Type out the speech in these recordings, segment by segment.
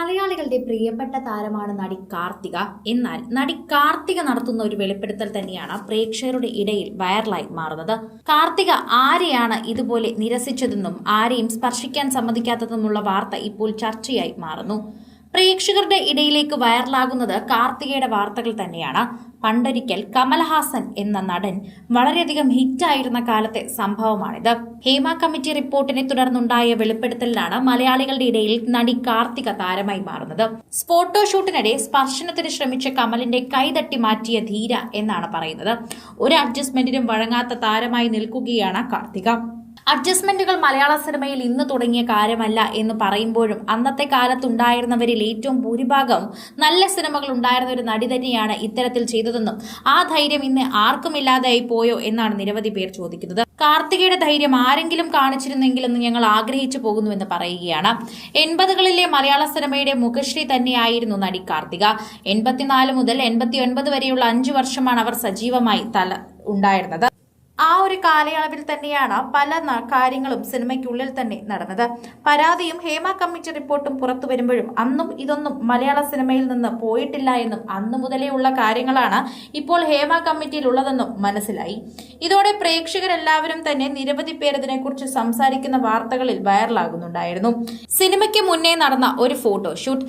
മലയാളികളുടെ പ്രിയപ്പെട്ട താരമാണ് നടി കാർത്തിക. എന്നാൽ നടി കാർത്തിക നടത്തുന്ന ഒരു വെളിപ്പെടുത്തൽ തന്നെയാണ് പ്രേക്ഷകരുടെ ഇടയിൽ വൈറലായി മാറുന്നത്. കാർത്തിക ആരെയാണ് ഇതുപോലെ നിരസിച്ചതെന്നും ആരെയും സ്പർശിക്കാൻ സമ്മതിക്കാത്തതെന്നുള്ള വാർത്ത ഇപ്പോൾ ചർച്ചയായി മാറുന്നു. പ്രേക്ഷകരുടെ ഇടയിലേക്ക് വൈറലാകുന്നത് കാർത്തികയുടെ വാർത്തകൾ തന്നെയാണ്. പണ്ടൊരിക്കൽ കമൽഹാസൻ എന്ന നടൻ വളരെയധികം ഹിറ്റായിരുന്ന കാലത്തെ സംഭവമാണിത്. ഹേമ കമ്മിറ്റി റിപ്പോർട്ടിനെ തുടർന്നുണ്ടായ വെളിപ്പെടുത്തലിലാണ് മലയാളികളുടെ ഇടയിൽ നടി കാർത്തിക താരമായി മാറുന്നത്. ഫോട്ടോഷൂട്ടിനിടെ സ്പർശനത്തിന് ശ്രമിച്ച കമലിന്റെ കൈതട്ടി മാറ്റിയ ധീര എന്നാണ് പറയുന്നത്. ഒരു അഡ്ജസ്റ്റ്മെന്റിനും വഴങ്ങാത്ത താരമായി നിൽക്കുകയാണ് കാർത്തിക. അഡ്ജസ്റ്റ്മെന്റുകൾ മലയാള സിനിമയിൽ ഇന്ന് തുടങ്ങിയ കാര്യമല്ല എന്ന് പറയുമ്പോഴും അന്നത്തെ കാലത്തുണ്ടായിരുന്നവരിൽ ഏറ്റവും ഭൂരിഭാഗം നല്ല സിനിമകൾ ഉണ്ടായിരുന്ന ഒരു നടി തന്നെയാണ് ഇത്തരത്തിൽ ചെയ്തതെന്നും ആ ധൈര്യം ഇന്ന് ആർക്കുമില്ലാതായി പോയോ എന്നാണ് നിരവധി പേർ ചോദിക്കുന്നത്. കാർത്തികയുടെ ധൈര്യം ആരെങ്കിലും കാണിച്ചിരുന്നെങ്കിലെന്ന് ഞങ്ങൾ ആഗ്രഹിച്ചു പോകുന്നുവെന്ന് പറയുകയാണ്. എൺപതുകളിലെ മലയാള സിനിമയുടെ മുഖശ്രീ തന്നെയായിരുന്നു നടി കാർത്തിക. എൺപത്തിനാല് മുതൽ എൺപത്തി വരെയുള്ള അഞ്ചു വർഷമാണ് അവർ സജീവമായി തല ഉണ്ടായിരുന്നത്. കാലയളവിൽ തന്നെയാണ് പല കാര്യങ്ങളും സിനിമയ്ക്കുള്ളിൽ തന്നെ നടന്നത്. പരാതിയും ഹേമ കമ്മിറ്റി റിപ്പോർട്ടും പുറത്തു വരുമ്പോഴും അന്നും ഇതൊന്നും മലയാള സിനിമയിൽ നിന്ന് പോയിട്ടില്ല എന്നും അന്നു മുതലേ ഉള്ള കാര്യങ്ങളാണ് ഇപ്പോൾ ഹേമ കമ്മിറ്റിയിൽ ഉള്ളതെന്നും മനസ്സിലായി. ഇതോടെ പ്രേക്ഷകരെല്ലാവരും തന്നെ നിരവധി പേരതിനെക്കുറിച്ച് സംസാരിക്കുന്ന വാർത്തകളിൽ വൈറലാകുന്നുണ്ടായിരുന്നു. സിനിമയ്ക്ക് മുന്നേ നടന്ന ഒരു ഫോട്ടോഷൂട്ട്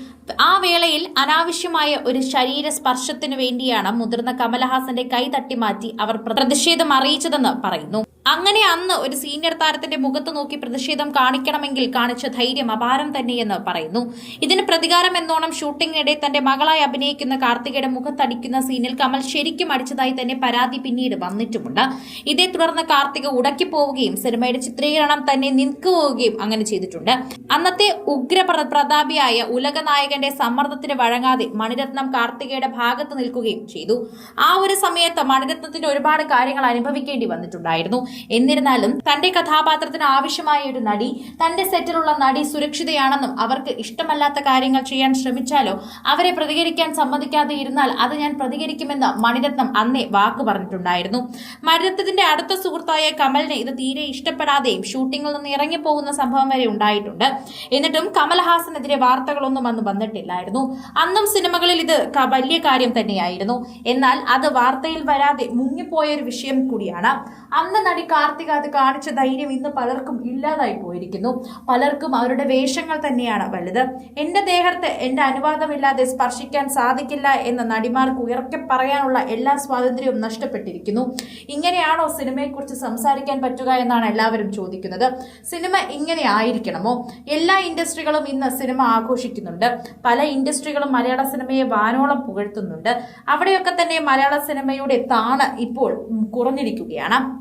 ആ വേളയിൽ അനാവശ്യമായ ഒരു ശരീര സ്പർശത്തിനു വേണ്ടിയാണ് മുതിർന്ന കമലഹാസന്റെ കൈ തട്ടിമാറ്റി അവർ പ്രതിഷേധം അറിയിച്ചതെന്ന് പറയുന്നു അങ്ങനെ അന്ന് ഒരു സീനിയർ താരത്തിന്റെ മുഖത്ത് നോക്കി പ്രതിഷേധം കാണിക്കണമെങ്കിൽ കാണിച്ച ധൈര്യം അപാരം തന്നെയെന്ന് പറയുന്നു. ഇതിന് പ്രതികാരം എന്നോണം ഷൂട്ടിങ്ങിനിടെ തന്റെ മകളായി അഭിനയിക്കുന്ന കാർത്തികയുടെ മുഖത്തടിക്കുന്ന സീനിൽ കമൽ ശരിക്കും അടിച്ചതായി തന്നെ പരാതി പിന്നീട് വന്നിട്ടുമുണ്ട്. ഇതേ തുടർന്ന് കാർത്തിക ഉടക്കി പോവുകയും സിനിമയുടെ ചിത്രീകരണം തന്നെ നിൽക്കുകയും അങ്ങനെ ചെയ്തിട്ടുണ്ട്. അന്നത്തെ ഉഗ്ര പ്രതാപിയായ പ്രതാപിയായ ഉലകനായകന്റെ സമ്മർദ്ദത്തിന് വഴങ്ങാതെ മണിരത്നം കാർത്തികയുടെ ഭാഗത്ത് നിൽക്കുകയും ചെയ്തു. ആ ഒരു സമയത്ത് മണിരത്നത്തിന് ഒരുപാട് കാര്യങ്ങൾ അനുഭവിക്കേണ്ടി വന്നിട്ടുണ്ടായിരുന്നു. എന്നിരുന്നാലും തന്റെ കഥാപാത്രത്തിന് ആവശ്യമായ ഒരു നടി തന്റെ സെറ്റിലുള്ള നടി സുരക്ഷിതയാണെന്നും അവർക്ക് ഇഷ്ടമല്ലാത്ത കാര്യങ്ങൾ ചെയ്യാൻ ശ്രമിച്ചാലോ അവരെ പ്രതികരിക്കാൻ സമ്മതിക്കാതെ ഇരുന്നാൽ അത് ഞാൻ പ്രതികരിക്കുമെന്ന് മണിരത്നം അന്നേ വാക്ക് പറഞ്ഞിട്ടുണ്ടായിരുന്നു. മണിരത്നത്തിന്റെ അടുത്ത സുഹൃത്തായ കമലിനെ ഇത് തീരെ ഇഷ്ടപ്പെടാതെയും ഷൂട്ടിങ്ങിൽ നിന്ന് ഇറങ്ങിപ്പോകുന്ന സംഭവം വരെ ഉണ്ടായിട്ടുണ്ട്. എന്നിട്ടും കമൽഹാസനെതിരെ വാർത്തകളൊന്നും അന്ന് വന്നിട്ടില്ലായിരുന്നു. അന്നും സിനിമകളിൽ ഇത് വലിയ കാര്യം തന്നെയായിരുന്നു. എന്നാൽ അത് വാർത്തയിൽ വരാതെ മുങ്ങിപ്പോയ ഒരു വിഷയം കൂടിയാണ്. അന്ന് നടി കാർത്തിക അത് കാണിച്ച ധൈര്യം ഇന്ന് പലർക്കും ഇല്ലാതായി പോയിരിക്കുന്നു. പലർക്കും അവരുടെ വേഷങ്ങൾ തന്നെയാണ് വലുത്. എന്റെ ദേഹത്തെ എന്റെ അനുവാദമില്ലാതെ സ്പർശിക്കാൻ സാധിക്കില്ല എന്ന നടിമാർക്ക് ഉയർക്കെ പറയാനുള്ള എല്ലാ സ്വാതന്ത്ര്യവും നഷ്ടപ്പെട്ടിരിക്കുന്നു. ഇങ്ങനെയാണോ സിനിമയെക്കുറിച്ച് സംസാരിക്കാൻ പറ്റുക എന്നാണ് എല്ലാവരും ചോദിക്കുന്നത്. സിനിമ ഇങ്ങനെ ആയിരിക്കണമോ? എല്ലാ ഇൻഡസ്ട്രികളും ഇന്ന് സിനിമ ആഘോഷിക്കുന്നുണ്ട്. പല ഇൻഡസ്ട്രികളും മലയാള സിനിമയെ വാനോളം പുകഴ്ത്തുന്നുണ്ട്. അവിടെയൊക്കെ തന്നെ മലയാള സിനിമയുടെ താണ് ഇപ്പോൾ കുറഞ്ഞിരിക്കുകയാണ്.